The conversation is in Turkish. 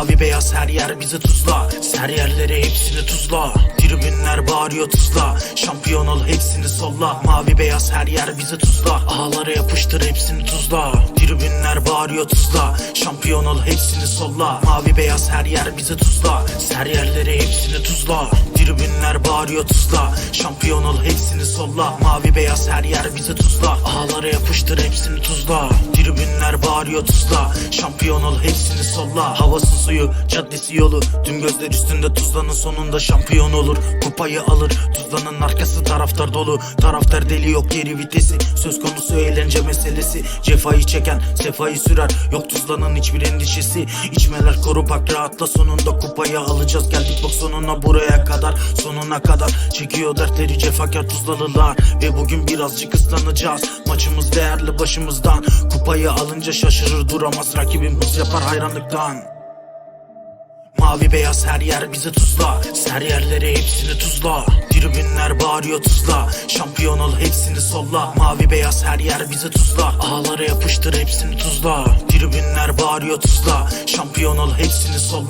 Mavi beyaz her yer bize tuzla. Ser yerlere hepsini tuzla. Tribünler bağırıyor tuzla. Şampiyon ol hepsini solla. Mavi beyaz her yer bize tuzla. Ağlara yapıştır hepsini tuzla. Tribünler bağırıyor tuzla. Şampiyon ol hepsini solla. Mavi beyaz her yer bize tuzla. Ser yerlere hepsini tuzla. Tribünler bağırıyor tuzla. Şampiyon ol hepsini solla. Mavi beyaz her yer bize tuzla. Ağlara yapıştır hepsini tuzla Bağırıyor tuzla. Şampiyon ol hepsini solla. Havası suyu caddesi yolu. Tüm gözler üstünde tuzlanın sonunda şampiyon olur. Kupayı alır tuzlanın arkası taraftar dolu. Taraftar deli yok geri vitesi. Söz konusu eğlence meselesi. Cefayı çeken sefayı sürer. Yok tuzlanın hiçbir endişesi. İçmeler koru bak rahatla sonunda kupayı alacağız. Geldik bak sonuna buraya kadar Sonuna kadar. Çekiyor dertleri cefakar tuzlalılar. Ve bugün birazcık ıslanacağız. Maçımız değerli başımızdan. Kupayı alınca şaşırır duramaz. Rakibimiz yapar hayranlıktan. Mavi beyaz her yer bize tuzla. Ser yerlere hepsini tuzla. Tribünler bağırıyor tuzla. Şampiyon ol hepsini solla. Mavi beyaz her yer bize tuzla. Ağlara yapıştır hepsini tuzla. Tribünler bağırıyor tuzla. Şampiyon ol hepsini solla